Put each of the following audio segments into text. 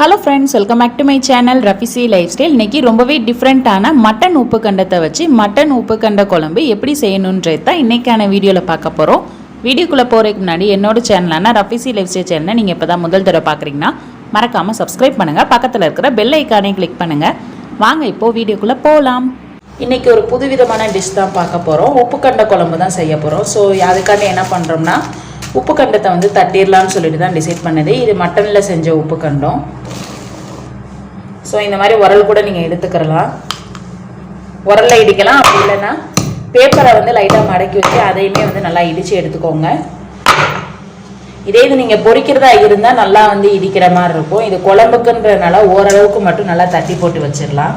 Hello friends welcome back to my channel Rafisi life style இன்னைக்கு ரொம்பவே டிஃப்ரெண்ட்டான mutton உப்பு கண்டத்தை வச்சு மட்டன் உப்பு கண்ட குழம்பு எப்படி செய்யணுன்றது தான் இன்றைக்கான வீடியோவில் பார்க்க போகிறோம் வீடியோக்குள்ளே போகிறதுக்கு முன்னாடி என்னோட சேனலான ரஃபிசி லைஃப் ஸ்டைல் சேனலை நீங்கள் இப்போ தான் முதல் தடவை பார்க்குறீங்கன்னா மறக்காமல் சப்ஸ்கிரைப் பண்ணுங்கள் பக்கத்தில் இருக்கிற பெல் ஐக்கானே கிளிக் பண்ணுங்கள் வாங்க இப்போது வீடியோக்குள்ளே போகலாம் இன்றைக்கி ஒரு புதுவிதமான டிஷ் தான் பார்க்க போகிறோம் உப்பு கண்ட குழம்பு தான் செய்ய போகிறோம் ஸோ அதுக்காண்டி என்ன பண்ணுறோம்னா உப்பு கண்டத்தை வந்து தட்டிடலாம்னு சொல்லிட்டு தான் டிசைட் பண்ணது. இது மட்டனில் செஞ்ச உப்பு கண்டம் ஸோ இந்த மாதிரி உரல் கூட நீங்கள் எடுத்துக்கிறலாம். உரலில் இடிக்கலாம். அப்படி இல்லைன்னா பேப்பரை வந்து லைட்டாக மடக்கி வச்சு அதையுமே வந்து நல்லா இடித்து எடுத்துக்கோங்க. இதே இது நீங்கள் பொரிக்கிறதா இருந்தால் நல்லா வந்து இடிக்கிற மாதிரி இருக்கும். இது குழம்புக்குன்றதுனால ஓரளவுக்கு மட்டும் நல்லா தட்டி போட்டு வச்சிடலாம்.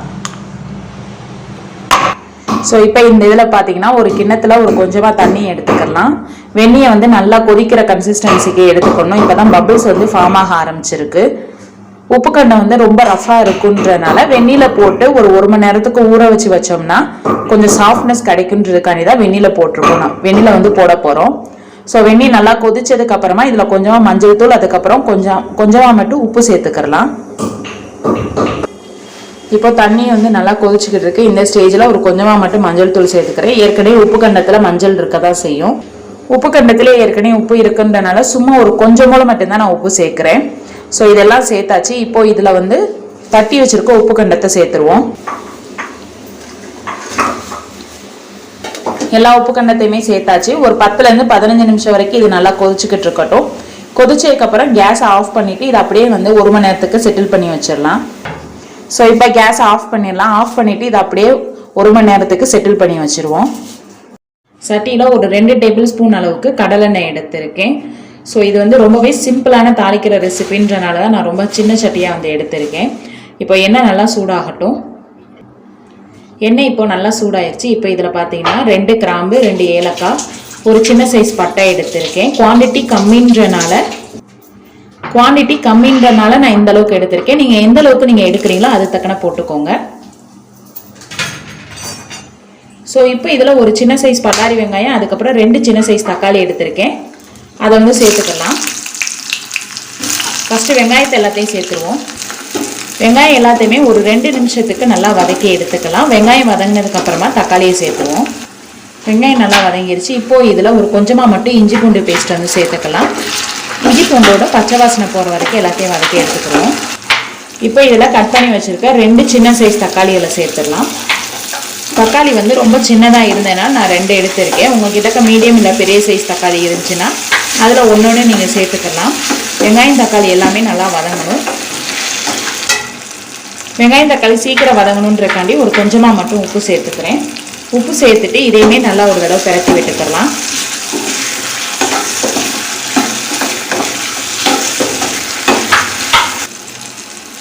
ஸோ இப்போ இந்த இதில் பார்த்தீங்கன்னா ஒரு கிண்ணத்தில் ஒரு கொஞ்சமாக தண்ணி எடுத்துக்கலாம். வெந்நியை வந்து நல்லா கொதிக்கிற கன்சிஸ்டன்சிக்கு எடுத்துக்கணும். இப்போ தான் பபிள்ஸ் வந்து ஃபார்ம் ஆக ஆரம்பிச்சிருக்கு. உப்புக்கண்டை வந்து ரொம்ப ரஃபாக இருக்குன்றனால வெந்நியில் போட்டு ஒரு ஒரு மணி நேரத்துக்கு ஊற வச்சு வச்சோம்னா கொஞ்சம் சாஃப்ட்னஸ் கிடைக்குன்றதுக்காண்டி தான் வெந்நியில் போட்டிருக்கோம். நான் வெந்நியில் வந்து போட போகிறோம் ஸோ வெந்நீர் நல்லா கொதிச்சதுக்கு அப்புறமா இதில் கொஞ்சமாக மஞ்சள் தூள் அதுக்கப்புறம் கொஞ்சம் கொஞ்சமாக மட்டும் உப்பு சேர்த்துக்கிறலாம். இப்போ தண்ணி வந்து நல்லா கொதிச்சுக்கிட்டு இருக்கு. இந்த ஸ்டேஜில் ஒரு கொஞ்சமாக மட்டும் மஞ்சள் தூள் சேர்த்துக்கிறேன். ஏற்கனவே உப்பு கண்டத்தில் மஞ்சள் இருக்க தான் செய்யும். உப்பு கண்டத்திலே ஏற்கனவே உப்பு இருக்குன்றனால சும்மா ஒரு கொஞ்சம் மூலம் மட்டும்தான் நான் உப்பு சேர்க்குறேன். ஸோ இதெல்லாம் சேர்த்தாச்சு. இப்போ இதில் வந்து தட்டி வச்சிருக்க உப்பு கண்டத்தை சேர்த்துருவோம். எல்லா உப்பு கண்டத்தையுமே சேர்த்தாச்சு. ஒரு பத்துலேருந்து பதினஞ்சு நிமிஷம் வரைக்கும் இது நல்லா கொதிச்சுக்கிட்டு இருக்கட்டும். கொதிச்சதுக்கப்புறம் கேஸ் ஆஃப் பண்ணிவிட்டு இது அப்படியே வந்து ஒரு மணி நேரத்துக்கு செட்டில் பண்ணி வச்சிடலாம். ஸோ இப்போ கேஸ் ஆஃப் பண்ணிடலாம் ஆஃப் பண்ணிவிட்டு இது அப்படியே ஒரு மணி நேரத்துக்கு செட்டில் பண்ணி வச்சுருவோம். சட்டியில் ஒரு ரெண்டு டேபிள் ஸ்பூன் அளவுக்கு கடலெண்ணெய் எடுத்திருக்கேன். ஸோ இது வந்து ரொம்பவே சிம்பிளான தாளிக்கிற ரெசிபின்றனால தான் நான் ரொம்ப சின்ன சட்டியாக வந்து எடுத்திருக்கேன். இப்போ எண்ணெய் நல்லா சூடாகட்டும். எண்ணெய் இப்போ நல்லா சூடாயிருச்சு. இப்போ இதில் பார்த்தீங்கன்னா ரெண்டு கிராம்பு ரெண்டு ஏலக்காய் ஒரு சின்ன சைஸ் பட்டை எடுத்திருக்கேன். குவான்டிட்டி கம்மின்றனால குவான்டிட்டி கம்மின்றனால நான் இந்த அளவுக்கு எடுத்திருக்கேன். நீங்கள் எந்த அளவுக்கு நீங்கள் எடுக்கிறீங்களோ அது தக்கன போட்டுக்கோங்க. ஸோ இப்போ இதில் ஒரு சின்ன சைஸ் பட்டாரி வெங்காயம் அதுக்கப்புறம் ரெண்டு சின்ன சைஸ் தக்காளி எடுத்திருக்கேன். அதை வந்து சேர்த்துக்கலாம். ஃபஸ்ட்டு வெங்காயத்தை எல்லாத்தையும் சேர்த்துருவோம். வெங்காயம் எல்லாத்தையுமே ஒரு ரெண்டு நிமிஷத்துக்கு நல்லா வதக்கி எடுத்துக்கலாம். வெங்காயம் வதங்கினதுக்கப்புறமா தக்காளியை சேர்த்துவோம் வெங்காயம் நல்லா வதங்கிருச்சு. இப்போது இதில் ஒரு கொஞ்சமாக மட்டும் இஞ்சி பூண்டு பேஸ்ட் வந்து சேர்த்துக்கலாம். இஞ்சி பூண்டோட பச்சை வாசனை போகிற வரைக்கும் எல்லாத்தையும் வதக்கி எடுத்துக்கிறோம். இப்போ இதில் கட் பண்ணி வச்சுருக்க ரெண்டு சின்ன சைஸ் தக்காளிகளை சேர்த்துடலாம். தக்காளி வந்து ரொம்ப சின்னதாக இருந்தேன்னா நான் ரெண்டு எடுத்திருக்கேன். உங்கள்கிட்ட மீடியம் இல்லை பெரிய சைஸ் தக்காளி இருந்துச்சுன்னா அதில் ஒன்று ஒன்று நீங்கள் சேர்த்துக்கலாம். வெங்காயம் தக்காளி எல்லாமே நல்லா வதங்கணும். வெங்காயம் தக்காளி சீக்கிரம் வதங்கணுன்றக்காண்டி ஒரு கொஞ்சமாக மட்டும் உப்பு சேர்த்துக்கிறேன். உப்பு சேர்த்துட்டு இதையுமே நல்லா ஒரு தடவை பிரட்டி விட்டுக்கலாம்.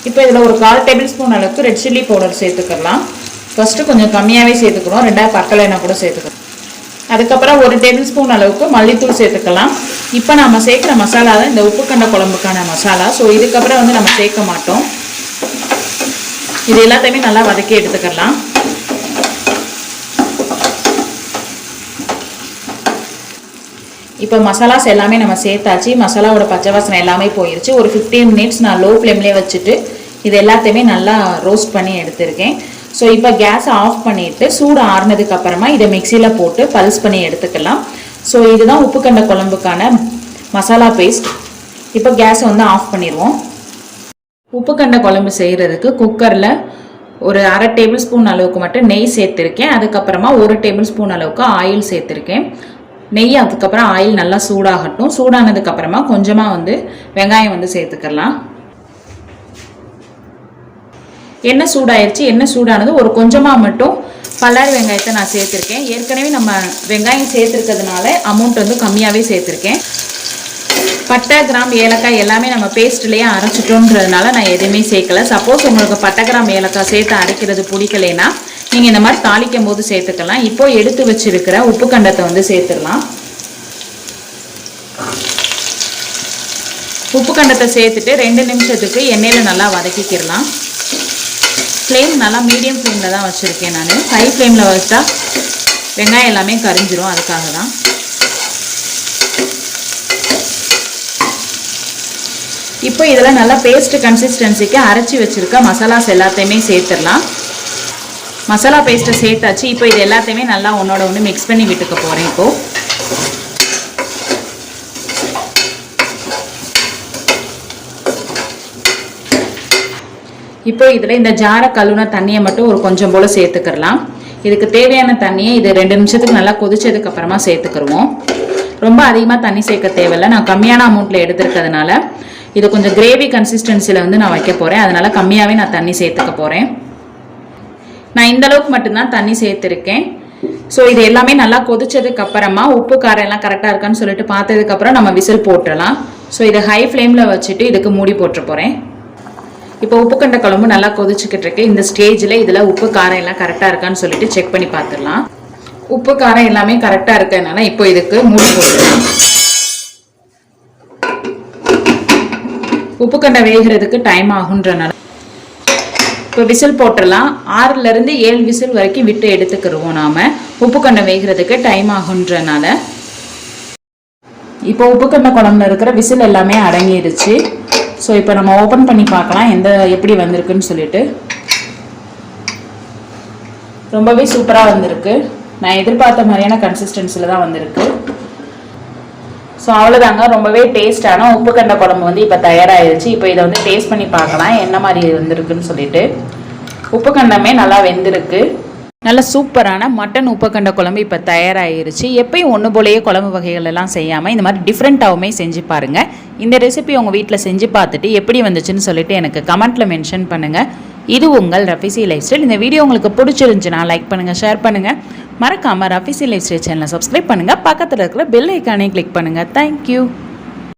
இப்போ இதில் ஒரு கால் டேபிள் ஸ்பூன் அளவுக்கு ரெட் சில்லி பவுடர் சேர்த்துக்கலாம். ஃபஸ்ட்டு கொஞ்சம் கம்மியாகவே சேர்த்துக்கிறோம் ரெண்டாவது பக்கலை எண்ணெய் கூட சேர்த்துக்கிறோம் அதுக்கப்புறம் ஒரு டேபிள் ஸ்பூன் அளவுக்கு மல்லித்தூள் சேர்த்துக்கலாம். இப்போ நம்ம சேர்க்குற மசாலா தான் இந்த உப்பு கண்ட குழம்புக்கான மசாலா. ஸோ இதுக்கப்புறம் வந்து நம்ம சேர்க்க மாட்டோம். இது எல்லாத்தையுமே நல்லா வதக்கி எடுத்துக்கலாம். இப்போ மசாலாஸ் எல்லாமே நம்ம சேர்த்தாச்சு. மசாலாவோட பச்சை வாசனை எல்லாமே போயிருச்சு. ஒரு ஃபிஃப்டீன் மினிட்ஸ் நான் லோ ஃப்ளேம்லேயே வச்சுட்டு இது எல்லாத்தையுமே நல்லா ரோஸ்ட் பண்ணி எடுத்திருக்கேன். ஸோ இப்போ கேஸை ஆஃப் பண்ணிவிட்டு சூடு ஆறுனதுக்கு அப்புறமா இதை மிக்சியில் போட்டு பல்ஸ் பண்ணி எடுத்துக்கலாம். ஸோ இதுதான் உப்பு கண்ட குழம்புக்கான மசாலா பேஸ்ட் இப்போ கேஸை வந்து ஆஃப் பண்ணிடுவோம். உப்பு கண்ட குழம்பு செய்கிறதுக்கு குக்கரில் ஒரு அரை டேபிள் ஸ்பூன் அளவுக்கு மட்டும் நெய் சேர்த்துருக்கேன். அதுக்கப்புறமா ஒரு டேபிள் ஸ்பூன் அளவுக்கு ஆயில் சேர்த்துருக்கேன். நெய் அதுக்கப்புறம் ஆயில் நல்லா சூடாகட்டும். சூடானதுக்கப்புறமா கொஞ்சமாக வந்து வெங்காயம் வந்து சேர்த்துக்கலாம். எண்ணெய் சூடாயிருச்சு. எண்ணெய் சூடானது ஒரு கொஞ்சமாக மட்டும் பல்லாரி வெங்காயத்தை நான் சேர்த்துருக்கேன். ஏற்கனவே நம்ம வெங்காயம் சேர்த்துருக்கிறதுனால அமௌண்ட் வந்து கம்மியாகவே சேர்த்துருக்கேன். பட்டை கிராம் ஏலக்காய் எல்லாமே நம்ம பேஸ்ட்லேயே அரைச்சிட்டோன்றதுனால நான் எதுவுமே சேர்க்கல. சப்போஸ் உங்களுக்கு பட்டை கிராம் ஏலக்காய் சேர்த்து அரைக்கிறது பிடிக்கலைன்னா நீங்கள் இந்த மாதிரி தாளிக்கும் போது சேர்த்துக்கலாம். இப்போ எடுத்து வச்சிருக்கிற உப்பு கண்டத்தை வந்து சேர்த்துடலாம். உப்பு கண்டத்தை சேர்த்துட்டு ரெண்டு நிமிஷத்துக்கு எண்ணெயில் நல்லா வதக்கிக்கிடலாம். ஃப்ளேம் நல்லா மீடியம் ஃப்ளேமில் தான் வச்சுருக்கேன் நான். ஹை ஃப்ளேமில் வச்சா வெங்காயம் எல்லாமே கரிஞ்சிரும். அதுக்காக தான். இப்போ இதில் நல்லா பேஸ்ட் கன்சிஸ்டன்சிக்கு அரைச்சி வச்சுருக்க மசாலாஸ் எல்லாத்தையுமே சேர்த்துடலாம். மசாலா பேஸ்ட்டை சேர்த்தாச்சு. இப்போ இது எல்லாத்தையுமே நல்லா ஒன்றோட ஒன்று மிக்ஸ் பண்ணி விட்டுக்க போகிறேன் இப்போது இப்போ இதில் இந்த ஜார கழுவுன தண்ணியை மட்டும் ஒரு கொஞ்சம் போல் சேர்த்துக்கிறலாம். இதுக்கு தேவையான தண்ணியை இது ரெண்டு நிமிஷத்துக்கு நல்லா கொதிச்சதுக்கப்புறமா சேர்த்துக்கிருவோம். ரொம்ப அதிகமாக தண்ணி சேர்க்க தேவையில்ல. நான் கம்மியான அமௌண்ட்டில் எடுத்துருக்கிறதுனால இது கொஞ்சம் கிரேவி கன்சிஸ்டன்சியில் வந்து நான் வைக்க போகிறேன் அதனால் கம்மியாகவே நான் தண்ணி சேர்த்துக்க போகிறேன் நான் இந்த அளவுக்கு மட்டும்தான் தண்ணி சேர்த்துருக்கேன். ஸோ இது எல்லாமே நல்லா கொதிச்சதுக்கு அப்புறமா உப்பு காரம் எல்லாம் கரெக்டாக இருக்கான்னு சொல்லிட்டு பார்த்ததுக்கு அப்புறம் நம்ம விசில் போட்டுடலாம். ஸோ இதை ஹை ஃப்ளேமில் வச்சுட்டு இதுக்கு மூடி போட்டு போகிறேன் இப்போ உப்பு கண்ட குழம்பு நல்லா கொதிச்சுக்கிட்டு இருக்கு. இந்த ஸ்டேஜில் இதில் உப்பு காரம் எல்லாம் கரெக்டாக இருக்கான்னு சொல்லிட்டு செக் பண்ணி பார்த்துடலாம். உப்பு காரம் எல்லாமே கரெக்டாக இருக்கிறதுனால இப்போ இதுக்கு மூடி போட்டுடலாம். உப்பு கண்டை வேகிறதுக்கு டைம் ஆகுன்றனால இப்போ விசில் போட்டுடலாம் ஆறுலேருந்து ஏழு விசில் வரைக்கும் விட்டு எடுத்துக்கிருவோம் நாம். உப்பு வேகிறதுக்கு டைம் ஆகுன்றனால. இப்போ உப்பு குழம்புல இருக்கிற விசில் எல்லாமே அடங்கிடுச்சு ஸோ இப்போ நம்ம ஓப்பன் பண்ணி பார்க்கலாம். எந்த எப்படி வந்திருக்குன்னு சொல்லிட்டு. ரொம்பவே சூப்பராக வந்திருக்கு. நான் எதிர்பார்த்த மாதிரியான கன்சிஸ்டன்சியில் தான் வந்திருக்கு. ஸோ அவ்வளோதாங்க ரொம்பவே டேஸ்டான உப்பு கண்ட குழம்பு வந்து இப்போ தயாராகிருச்சு இப்போ இதை வந்து டேஸ்ட் பண்ணி பார்க்கலாம். என்ன மாதிரி வந்திருக்குன்னு சொல்லிட்டு. உப்பு கண்டமே நல்லா வெந்திருக்கு. நல்ல சூப்பரான மட்டன் உப்புக்கண்ட குழம்பு இப்போ தயாராகிருச்சு எப்பயும் ஒன்று போலேயே குழம்பு வகைகள் எல்லாம் செய்யாமல் இந்த மாதிரி டிஃப்ரெண்ட்டாகவுமே செஞ்சு பாருங்கள் இந்த ரெசிபி உங்கள் வீட்டில் செஞ்சு பார்த்துட்டு எப்படி வந்துச்சுன்னு சொல்லிட்டு எனக்கு கமெண்ட்டில் மென்ஷன் பண்ணுங்கள் இது உங்கள் ரஃபிசி லைஃப் ஸ்டைல் இந்த வீடியோ உங்களுக்கு பிடிச்சிருந்துச்சுன்னா லைக் பண்ணுங்கள் ஷேர் பண்ணுங்கள் மறக்காமல் ரஃபிசி லைஃப் ஸ்டைல் சேனலை சப்ஸ்கிரைப் பண்ணுங்கள் பக்கத்தில் இருக்கிற பெல் ஐக்கானே கிளிக் பண்ணுங்கள் தேங்க்யூ